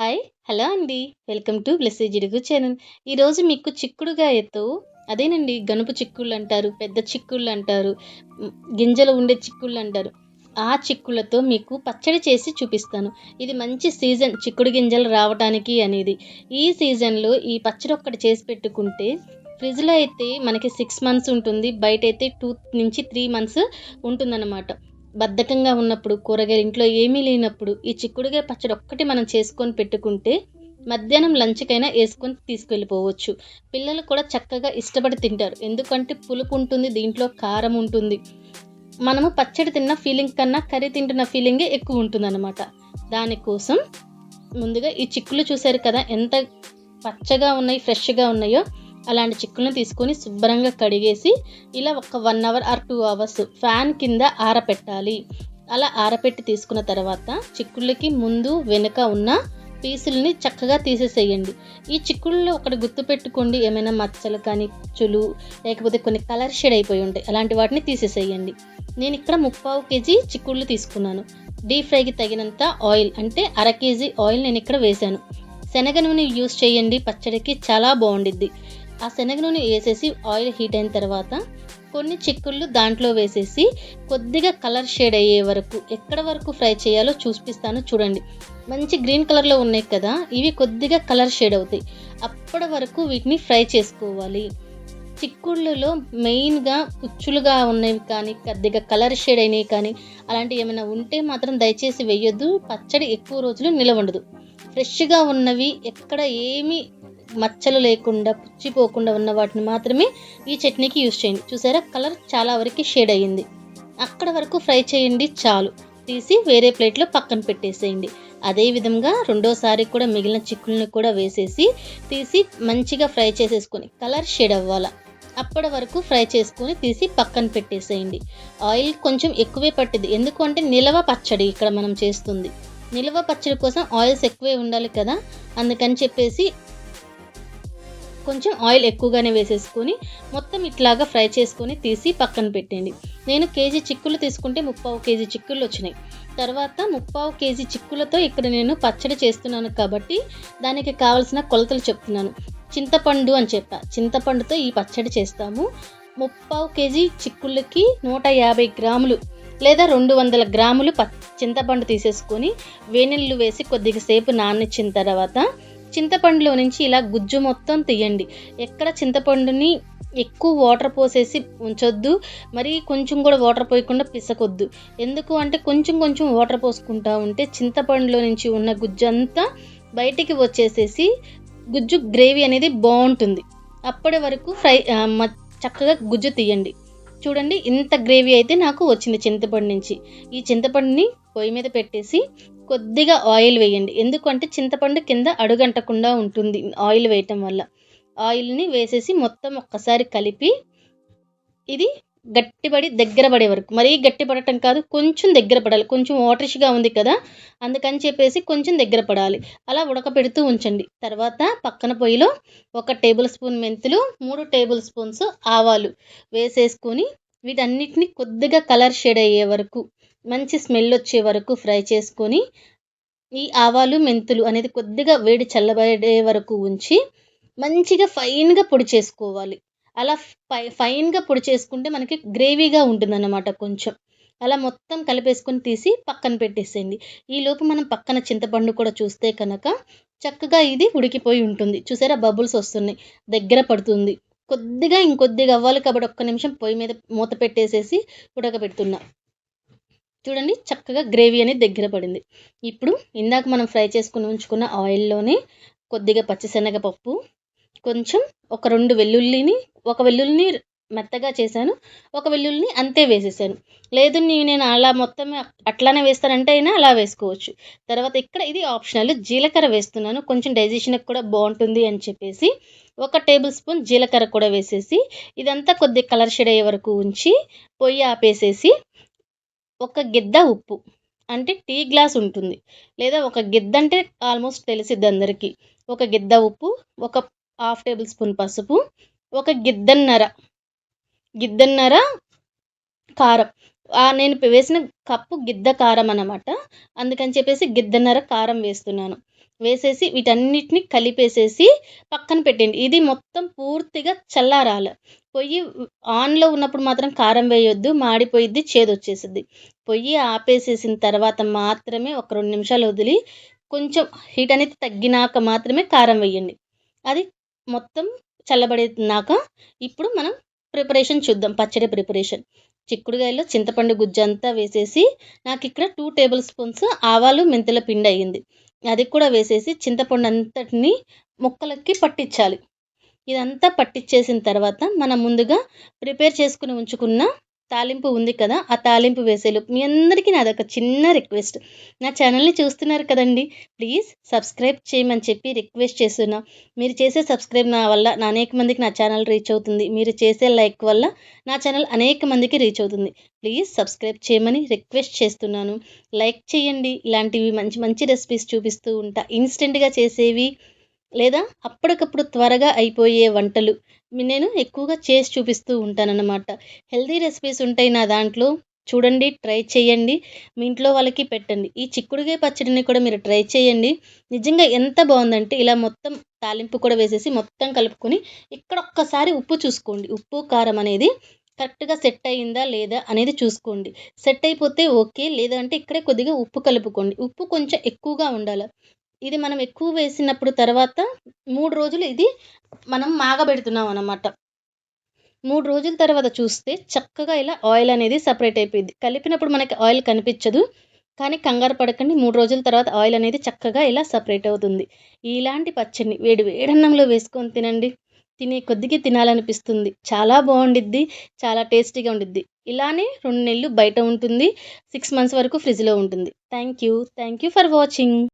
Hi hello అండి. Welcome to Blessy Jidugu channel. ఈరోజు మీకు చిక్కుడుగాయతో అదేనండి గనుపు చిక్కుళ్ళు అంటారు పెద్ద చిక్కుళ్ళు అంటారు గింజలు ఉండే చిక్కుళ్ళు అంటారు. ఆ చిక్కుళ్ళతో మీకు పచ్చడి చేసి చూపిస్తాను. ఇది మంచి సీజన్ చిక్కుడు గింజలు రావడానికి అనేది. ఈ సీజన్లో ఈ పచ్చడి ఒక్కటి చేసి పెట్టుకుంటే ఫ్రిడ్జ్లో అయితే మనకి సిక్స్ మంత్స్ ఉంటుంది బయట అయితే టూ నుంచి త్రీ మంత్స్ ఉంటుందన్నమాట. బద్ధకంగా ఉన్నప్పుడు కూరగాయలు ఇంట్లో ఏమీ లేనప్పుడు ఈ చిక్కుడుగాయ పచ్చడి ఒక్కటి మనం చేసుకొని పెట్టుకుంటే మధ్యాహ్నం లంచ్కైనా వేసుకొని తీసుకెళ్ళిపోవచ్చు. పిల్లలు కూడా చక్కగా ఇష్టపడి తింటారు. ఎందుకంటే పులుపు ఉంటుంది దీంట్లో కారం ఉంటుంది. మనము పచ్చడి తిన్న ఫీలింగ్ కన్నా కర్రీ తింటున్న ఫీలింగే ఎక్కువ ఉంటుందన్నమాట. దానికోసం ముందుగా ఈ చిక్కులు చూశారు కదా ఎంత పచ్చగా ఉన్నాయి ఫ్రెష్గా ఉన్నాయో అలాంటి చిక్కులను తీసుకొని శుభ్రంగా కడిగేసి ఇలా ఒక one hour or two hours fan కింద ఆరపెట్టాలి. అలా ఆరపెట్టి తీసుకున్న తర్వాత చిక్కుళ్ళకి ముందు వెనుక ఉన్న పీసుల్ని చక్కగా తీసేసేయండి. ఈ చిక్కుళ్ళు ఒకటి గుర్తుపెట్టుకోండి ఏమైనా మచ్చలు కానీ చులు లేకపోతే కొన్ని కలర్ షేడ్ అయిపోయి ఉంటాయి అలాంటి వాటిని తీసేసేయండి. నేను ఇక్కడ ముప్పావు కేజీ చిక్కుళ్ళు తీసుకున్నాను. డీప్ ఫ్రైకి తగినంత ఆయిల్ అంటే అర కేజీ ఆయిల్ నేను ఇక్కడ వేశాను. శనగ నూనె యూస్ చేయండి పచ్చడికి చాలా బాగుండిద్ది. ఆ శనగ నూనె వేసేసి ఆయిల్ హీట్ అయిన తర్వాత కొన్ని చిక్కుళ్ళు దాంట్లో వేసేసి కొద్దిగా కలర్ షేడ్ అయ్యే వరకు ఎక్కడ వరకు ఫ్రై చేయాలో చూపిస్తాను చూడండి. మంచి గ్రీన్ కలర్లో ఉన్నాయి కదా ఇవి కొద్దిగా కలర్ షేడ్ అవుతాయి. అప్పటి వరకు వీటిని ఫ్రై చేసుకోవాలి. చిక్కుళ్ళలో మెయిన్గా పుచ్చులుగా ఉన్నవి కానీ కొద్దిగా కలర్ షేడ్ అయినవి కానీ అలాంటివి ఏమైనా ఉంటే మాత్రం దయచేసి వేయొద్దు. పచ్చడి ఎక్కువ రోజులు నిలవండదు ఫ్రెష్గా ఉన్నవి ఎక్కడ ఏమీ మచ్చలు లేకుండా పుచ్చిపోకుండా ఉన్న వాటిని మాత్రమే ఈ చట్నీకి యూస్ చేయండి. చూసారా? కలర్ చాలా వరకు షేడ్ అయ్యింది. అక్కడ వరకు ఫ్రై చేయండి చాలు. తీసి వేరే ప్లేట్లో పక్కన పెట్టేసేయండి. అదే విధంగా రెండోసారి కూడా మిగిలిన చిక్కుల్ని కూడా వేసేసి తీసి మంచిగా ఫ్రై చేసేసుకొని కలర్ షేడ్ అవ్వాలా? అప్పటి వరకు ఫ్రై చేసుకొని తీసి పక్కన పెట్టేసేయండి. ఆయిల్ కొంచెం ఎక్కువే పట్టింది ఎందుకంటే నిలవ పచ్చడి ఇక్కడ మనం చేస్తుంది. నిలవ పచ్చడి కోసం ఆయిల్స్ ఎక్కువే ఉండాలి కదా? అందుకని చెప్పేసి కొంచెం ఆయిల్ ఎక్కువగానే వేసేసుకొని మొత్తం ఇట్లాగా ఫ్రై చేసుకొని తీసి పక్కన పెట్టండి. నేను కేజీ చిక్కులు తీసుకుంటే ముప్పావు కేజీ చిక్కులు వచ్చినాయి. తర్వాత ముప్పావు కేజీ చిక్కులతో ఇక్కడ నేను పచ్చడి చేస్తున్నాను కాబట్టి దానికి కావాల్సిన కొలతలు చెప్తున్నాను. చింతపండు అని చెప్పా. చింతపండుతో ఈ పచ్చడి చేస్తాము. ముప్పావు కేజీ చిక్కుళ్ళకి నూట యాభై గ్రాములు లేదా రెండు వందల గ్రాములు ప చింతపండు తీసేసుకొని వేనెళ్ళు వేసి కొద్దిగా సేపు నాననిచ్చిన తర్వాత చింతపండులో నుంచి ఇలా గుజ్జు మొత్తం తీయండి. ఎక్కడ చింతపండుని ఎక్కువ వాటర్ పోసేసి ఉంచొద్దు. మరి కొంచెం కూడా వాటర్ పోయకుండా పిసకొద్దు. ఎందుకు అంటే కొంచెం కొంచెం వాటర్ పోసుకుంటా ఉంటే చింతపండులో నుంచి ఉన్న గుజ్జు అంతా బయటికి వచ్చేసేసి గుజ్జు గ్రేవీ అనేది బాగుంటుంది. అప్పటి వరకు ఫ్రై మ- చక్కగా గుజ్జు తీయండి. చూడండి ఇంత గ్రేవీ అయితే నాకు వచ్చింది చింతపండు నుంచి. ఈ చింతపండుని పొయ్యి మీద పెట్టేసి కొద్దిగా ఆయిల్ వేయండి. ఎందుకంటే చింతపండు కింద అడుగంటకుండా ఉంటుంది ఆయిల్ వేయటం వల్ల. ఆయిల్ని వేసేసి మొత్తం ఒక్కసారి కలిపి ఇది గట్టిపడి దగ్గర పడే వరకు. మరీ గట్టి పడటం కాదు కొంచెం దగ్గర పడాలి. కొంచెం వాటరిష్గా ఉంది కదా అందుకని చెప్పేసి కొంచెం దగ్గర పడాలి. అలా ఉడకపెడుతూ ఉంచండి. తర్వాత పక్కన పొయ్యిలో ఒక టేబుల్ స్పూన్ మెంతులు మూడు టేబుల్ స్పూన్స్ ఆవాలు వేసేసుకొని వీటన్నిటిని కొద్దిగా కలర్ షేడ్ అయ్యే వరకు మంచి స్మెల్ వచ్చే వరకు ఫ్రై చేసుకొని ఈ ఆవాలు మెంతులు అనేది కొద్దిగా వేడి చల్లబడే వరకు ఉంచి మంచిగా ఫైన్గా పొడి చేసుకోవాలి. అలా ఫై ఫైన్గా పొడి చేసుకుంటే మనకి గ్రేవీగా ఉంటుందన్నమాట కొంచెం. అలా మొత్తం కలిపేసుకొని తీసి పక్కన పెట్టేసేయండి. ఈ లోపు మనం పక్కన చింతపండు కూడా చూస్తే కనుక చక్కగా ఇది ఉడికిపోయి ఉంటుంది. చూసారా? బబుల్స్ వస్తున్నాయి. దగ్గర పడుతుంది. కొద్దిగా ఇంకొద్దిగా అవ్వాలి కాబట్టి ఒక్క నిమిషం పొయ్యి మీద మూత పెట్టేసేసి ఉడకబెడుతున్నా. చూడండి చక్కగా గ్రేవీ అనేది దగ్గర పడింది. ఇప్పుడు ఇందాక మనం ఫ్రై చేసుకుని ఉంచుకున్న ఆయిల్లోనే కొద్దిగా పచ్చిశనగపప్పు కొంచెం ఒక రెండు వెల్లుల్లిని ఒక వెల్లుల్లిని మెత్తగా చేశాను ఒక వెల్లుల్లిని అంతే వేసేసాను. లేదు నీ- నేను అలా మొత్తం అట్లానే వేస్తానంటే అయినా అలా వేసుకోవచ్చు. తర్వాత ఇక్కడ ఇది ఆప్షనల్ జీలకర్ర వేస్తున్నాను కొంచెం డైజెషన్కి కూడా బాగుంటుంది అని చెప్పేసి ఒక టేబుల్ స్పూన్ జీలకర్ర కూడా వేసేసి ఇదంతా కొద్దిగా కలర్ షేడ్ అయ్యే వరకు ఉంచి పొయ్యి ఆపేసేసి ఒక గిద్ద ఉప్పు అంటే టీ గ్లాస్ ఉంటుంది. లేదా ఒక గిద్ద అంటే ఆల్మోస్ట్ తెలిసిద్ది అందరికీ. ఒక గిద్ద ఉప్పు ఒక హాఫ్ టేబుల్ స్పూన్ పసుపు ఒక గిద్దన్నర. గిద్దన్నర కారం. నేను వేసిన కప్పు గిద్ద కారం అన్నమాట. అందుకని చెప్పేసి గిద్దన్నర కారం వేస్తున్నాను. వేసేసి వీటన్నిటిని కలిపేసేసి పక్కన పెట్టండి ఇది మొత్తం పూర్తిగా చల్లారాలి. పొయ్యి ఆన్లో ఉన్నప్పుడు మాత్రం కారం వేయొద్దు మాడిపోయిద్ది చేదు వచ్చేసిద్ది పొయ్యి ఆపేసేసిన తర్వాత మాత్రమే ఒక రెండు నిమిషాలు వదిలి కొంచెం హీట్ అనేది తగ్గినాక మాత్రమే కారం వేయండి. అది మొత్తం చల్లబడినాక ఇప్పుడు మనం ప్రిపరేషన్ చూద్దాం పచ్చడి ప్రిపరేషన్. చిక్కుడుకాయలో చింతపండు గుజ్జంతా వేసేసి నాకు ఇక్కడ టూ టేబుల్ స్పూన్స్ ఆవాలు మెంతుల పిండి అయ్యింది. అది కూడా వేసేసి చింతపండు అంతటిని ముక్కలకి పట్టించాలి. ఇదంతా పట్టించేసిన తర్వాత మనం ముందుగా ప్రిపేర్ చేసుకుని ఉంచుకున్న తాలింపు ఉంది కదా ఆ తాలింపు వేసేలోపు మీ అందరికీ నాది ఒక చిన్న రిక్వెస్ట్. నా ఛానల్ని చూస్తున్నారు కదండి ప్లీజ్ సబ్స్క్రైబ్ చేయమని చెప్పి రిక్వెస్ట్ చేస్తున్నా. మీరు చేసే సబ్స్క్రైబ్ నా వల్ల నా అనేక మందికి నా ఛానల్ రీచ్ అవుతుంది. మీరు చేసే లైక్ వల్ల నా ఛానల్ అనేక మందికి రీచ్ అవుతుంది. ప్లీజ్ సబ్స్క్రైబ్ చేయమని రిక్వెస్ట్ చేస్తున్నాను. లైక్ చేయండి. ఇలాంటివి మంచి మంచి రెసిపీస్ చూపిస్తూ ఉంటా. ఇన్స్టెంట్గా చేసేవి లేదా అప్పటికప్పుడు త్వరగా అయిపోయే వంటలు నేను ఎక్కువగా చేసి చూపిస్తూ ఉంటానన్నమాట. హెల్దీ రెసిపీస్ ఉంటాయి నా దాంట్లో చూడండి ట్రై చేయండి. మీ ఇంట్లో వాళ్ళకి పెట్టండి. ఈ చిక్కుడుకాయ పచ్చడిని కూడా మీరు ట్రై చేయండి. నిజంగా ఎంత బాగుందంటే ఇలా మొత్తం తాలింపు కూడా వేసేసి మొత్తం కలుపుకొని ఇక్కడ ఒక్కసారి ఉప్పు చూసుకోండి. ఉప్పు కారం అనేది కరెక్ట్గా సెట్ అయిందా లేదా అనేది చూసుకోండి. సెట్ అయిపోతే ఓకే లేదంటే ఇక్కడే కొద్దిగా ఉప్పు కలుపుకోండి. ఉప్పు కొంచెం ఎక్కువగా ఉండాలి. ఇది మనం ఎక్కువ వేసినప్పుడు తర్వాత మూడు రోజులు ఇది మనం మాగబెడుతున్నాం అన్నమాట. మూడు రోజుల తర్వాత చూస్తే చక్కగా ఇలా ఆయిల్ అనేది సపరేట్ అయిపోయింది. కలిపినప్పుడు మనకి ఆయిల్ కనిపించదు. కానీ కంగారు పడకండి మూడు రోజుల తర్వాత ఆయిల్ అనేది చక్కగా ఇలా సపరేట్ అవుతుంది. ఇలాంటి పచ్చడిని వేడి వేడన్నంలో వేసుకొని తినండి. తినే కొద్దిగా తినాలనిపిస్తుంది. చాలా బాగుండిద్ది చాలా టేస్టీగా ఉండిద్ది. ఇలానే రెండు నెలలు బయట ఉంటుంది. సిక్స్ మంత్స్ వరకు ఫ్రిడ్జ్లో ఉంటుంది. Thank you thank you for watching